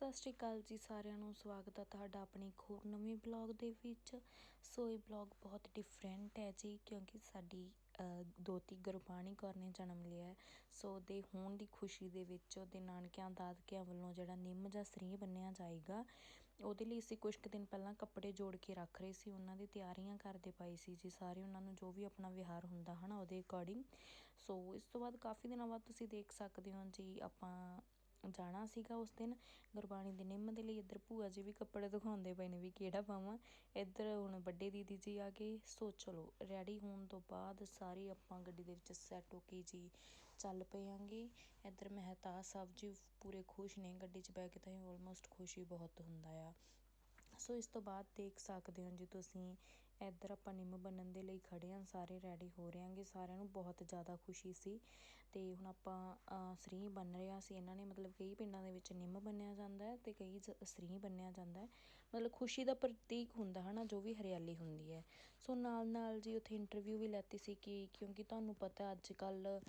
ਸਤਿ ਸ਼੍ਰੀ ਅਕਾਲ ਜੀ ਸਾਰਿਆਂ ਨੂੰ, ਸਵਾਗਤ ਹੈ ਤੁਹਾਡਾ ਆਪਣੀ ਇੱਕ ਹੋਰ ਨਵੇਂ ਬਲੌਗ ਦੇ ਵਿੱਚ। ਸੋ ਇਹ ਬਲੌਗ ਬਹੁਤ ਡਿਫਰੈਂਟ ਹੈ ਜੀ, ਕਿਉਂਕਿ ਸਾਡੀ ਦੋਤੀ ਗੁਰਬਾਣੀ ਕੌਰ ਨੇ ਜਨਮ ਲਿਆ ਹੈ। ਸੋ ਦੇ ਹੋਣ ਦੀ ਖੁਸ਼ੀ ਦੇ ਵਿੱਚ ਉਹਦੇ ਨਾਨਕਿਆਂ, ਦਾਦਕਿਆਂ ਵੱਲੋਂ ਜਿਹੜਾ ਨਿੰਮ ਜਾਂ ਸਰੀ ਬੰਨਿਆ ਜਾਏਗਾ, ਉਹਦੇ ਲਈ ਅਸੀਂ ਕੁਝ ਕੁ ਦਿਨ ਪਹਿਲਾਂ ਕੱਪੜੇ ਜੋੜ ਕੇ ਰੱਖ ਰਹੇ ਸੀ, ਉਹਨਾਂ ਦੀ ਤਿਆਰੀਆਂ ਕਰਦੇ ਪਏ ਸੀ ਜੀ ਸਾਰੇ, ਉਹਨਾਂ ਨੂੰ ਜੋ ਵੀ ਆਪਣਾ ਵਿਹਾਰ ਹੁੰਦਾ ਹਨਾ ਉਹਦੇ ਅਕੋਰਡਿੰਗ ਸੋ ਇਸ ਤੋਂ ਬਾਅਦ ਕਾਫੀ ਦਿਨਾਂ ਬਾਅਦ ਤੁਸੀਂ ਦੇਖ ਸਕਦੇ ਹੋ ਜੀ, ਆਪਾਂ ਜਾਣਾ ਸੀਗਾ ਉਸ ਦਿਨ। ਗੁਰਬਾਣੀ ਦੇ ਨਿੰਮ ਦੇ ਲਈ ਇੱਧਰ ਭੂਆ ਜੀ ਵੀ ਕੱਪੜੇ ਦਿਖਾਉਂਦੇ ਪਏ ਨੇ ਵੀ ਕਿਹੜਾ ਪਾਵਾਂ। ਇੱਧਰ ਹੁਣ ਵੱਡੇ ਦੀਦੀ ਜੀ ਆ ਕੇ ਸੋ ਚਲੋ ਰੈਡੀ ਹੋਣ ਤੋਂ ਬਾਅਦ ਸਾਰੇ ਆਪਾਂ ਗੱਡੀ ਦੇ ਵਿੱਚ ਸੈੱਟ ਹੋ ਕੇ ਜੀ ਚੱਲ ਪਏ ਪਏਾਂਗੇ ਇੱਧਰ ਮਹਿਤਾ ਸਾਹਿਬ ਜੀ ਪੂਰੇ ਖੁਸ਼ ਨੇ। ਗੱਡੀ 'ਚ ਬੈ ਕੇ ਤਾਂ ਆਲਮੋਸਟ ਖੁਸ਼ੀ ਬਹੁਤ ਹੁੰਦਾ ਆ। ਸੋ ਇਸ ਤੋਂ ਬਾਅਦ ਦੇਖ ਸਕਦੇ ਹੋ ਜੀ ਤੁਸੀਂ ਇੱਧਰ ਆਪਾਂ ਨਿੰਮ ਬੰਨਣ ਦੇ ਲਈ ਖੜ੍ਹੇ ਹਾਂ, ਸਾਰੇ ਰੈਡੀ ਹੋ ਰਹੇ ਹਾਂਗੇ, ਸਾਰਿਆਂ ਨੂੰ ਬਹੁਤ ਜ਼ਿਆਦਾ ਖੁਸ਼ੀ ਸੀ। ਅਤੇ ਹੁਣ ਆਪਾਂ ਸਰੀ ਬੰਨ ਰਿਹਾ ਸੀ ਇਹਨਾਂ ਨੇ ਮਤਲਬ ਕਈ ਪਿੰਡਾਂ ਦੇ ਵਿੱਚ ਨਿੰਮ ਬੰਨਿਆ ਜਾਂਦਾ ਹੈ ਤੇ ਕਈ ਸਰੀ ਬੰਨਿਆ ਜਾਂਦਾ ਹੈ। ਮਤਲਬ ਖੁਸ਼ੀ ਦਾ ਪ੍ਰਤੀਕ ਹੁੰਦਾ ਹੈ ਨਾ ਜੋ ਵੀ ਹਰਿਆਲੀ ਹੁੰਦੀ ਹੈ। ਸੋ ਨਾਲ ਨਾਲ ਜੀ ਉੱਥੇ ਇੰਟਰਵਿਊ ਵੀ ਲੈਤੀ ਸੀ ਕਿ, ਕਿਉਂਕਿ ਤੁਹਾਨੂੰ ਪਤਾ ਅੱਜ ਕੱਲ੍ਹ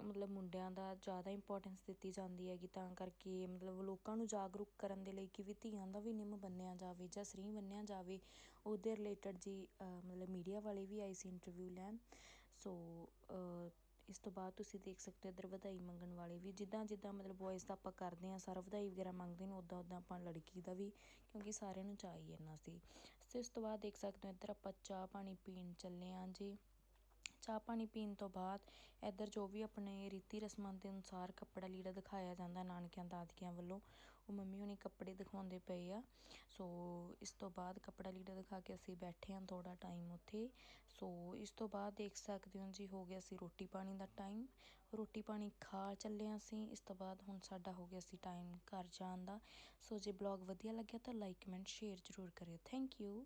ਮਤਲਬ ਮੁੰਡਿਆਂ ਦਾ ਜ਼ਿਆਦਾ ਇੰਪੋਰਟੈਂਸ ਦਿੱਤੀ ਜਾਂਦੀ ਹੈਗੀ, ਤਾਂ ਕਰਕੇ ਮਤਲਬ ਲੋਕਾਂ ਨੂੰ ਜਾਗਰੂਕ ਕਰਨ ਦੇ ਲਈ ਕਿ ਵੀ ਧੀਆਂ ਦਾ ਵੀ ਨਿੰਮ ਬੰਨਿਆ ਜਾਵੇ ਜਾਂ ਸਰੀ ਬੰਨਿਆ ਜਾਵੇ, ਉਹਦੇ ਰਿਲੇਟਡ ਜੀ ਮਤਲਬ ਮੀਡੀਆ ਵਾਲੇ ਵੀ ਆਏ ਸੀ ਇੰਟਰਵਿਊ ਲੈਣ। ਸੋ ਇਸ ਤੋਂ ਬਾਅਦ ਤੁਸੀਂ ਦੇਖ ਸਕਦੇ ਹੋ ਇੱਧਰ ਵਧਾਈ ਮੰਗਣ ਵਾਲੇ ਵੀ। ਜਿੱਦਾਂ ਜਿੱਦਾਂ ਮਤਲਬ ਬॉयਜ਼ ਦਾ ਆਪਾਂ ਕਰਦੇ ਹਾਂ, ਸਾਰਾ ਵਧਾਈ ਵਗੈਰਾ ਮੰਗਦੇ ਨੇ ਉਦਾਂ ਉਦਾਂ ਆਪਾਂ ਲੜਕੀ ਦਾ ਵੀ, ਕਿਉਂਕਿ ਸਾਰਿਆਂ ਨੂੰ ਚਾਅ ਹੀ ਇੰਨਾ ਸੀ। ਸੋ ਇਸ ਤੋਂ ਬਾਅਦ ਦੇਖ ਸਕਦੇ ਹੋ ਇੱਧਰ ਆਪਾਂ ਚਾਹ ਪਾਣੀ ਪੀਣ ਚੱਲੇ ਹਾਂ ਜੀ। ਚਾਹ ਪਾਣੀ ਪੀਣ ਤੋਂ ਬਾਅਦ ਇੱਧਰ ਜੋ ਵੀ ਆਪਣੇ ਰੀਤੀ ਰਸਮਾਂ ਦੇ ਅਨੁਸਾਰ ਕੱਪੜਾ ਲੀੜਾ ਦਿਖਾਇਆ ਜਾਂਦਾ ਨਾਨਕਿਆਂ ਦਾਦਕਿਆਂ ਵੱਲੋਂ, ਉਹ ਮੰਮੀ ਹੁਣੀ ਕੱਪੜੇ ਦਿਖਾਉਂਦੇ ਪਏ ਆ। ਸੋ ਇਸ ਤੋਂ ਬਾਅਦ ਕੱਪੜਾ ਲੀੜਾ ਦਿਖਾ ਕੇ ਅਸੀਂ ਬੈਠੇ ਹਾਂ ਥੋੜਾ ਟਾਈਮ ਉੱਥੇ। ਸੋ ਇਸ ਤੋਂ ਬਾਅਦ ਦੇਖ ਸਕਦੇ ਹੋ ਜੀ, ਹੋ ਗਿਆ ਸੀ ਰੋਟੀ ਪਾਣੀ ਦਾ ਟਾਈਮ ਰੋਟੀ ਪਾਣੀ ਖਾ ਚੱਲੇ ਅਸੀਂ। ਇਸ ਤੋਂ ਬਾਅਦ ਹੁਣ ਸਾਡਾ ਹੋ ਗਿਆ ਸੀ ਟਾਈਮ ਘਰ ਜਾਣ ਦਾ। ਸੋ ਜੇ ਬਲੌਗ ਵਧੀਆ ਲੱਗਿਆ ਤਾਂ ਲਾਈਕ ਕਮੈਂਟ ਸ਼ੇਅਰ ਜ਼ਰੂਰ ਕਰਿਓ। Thank you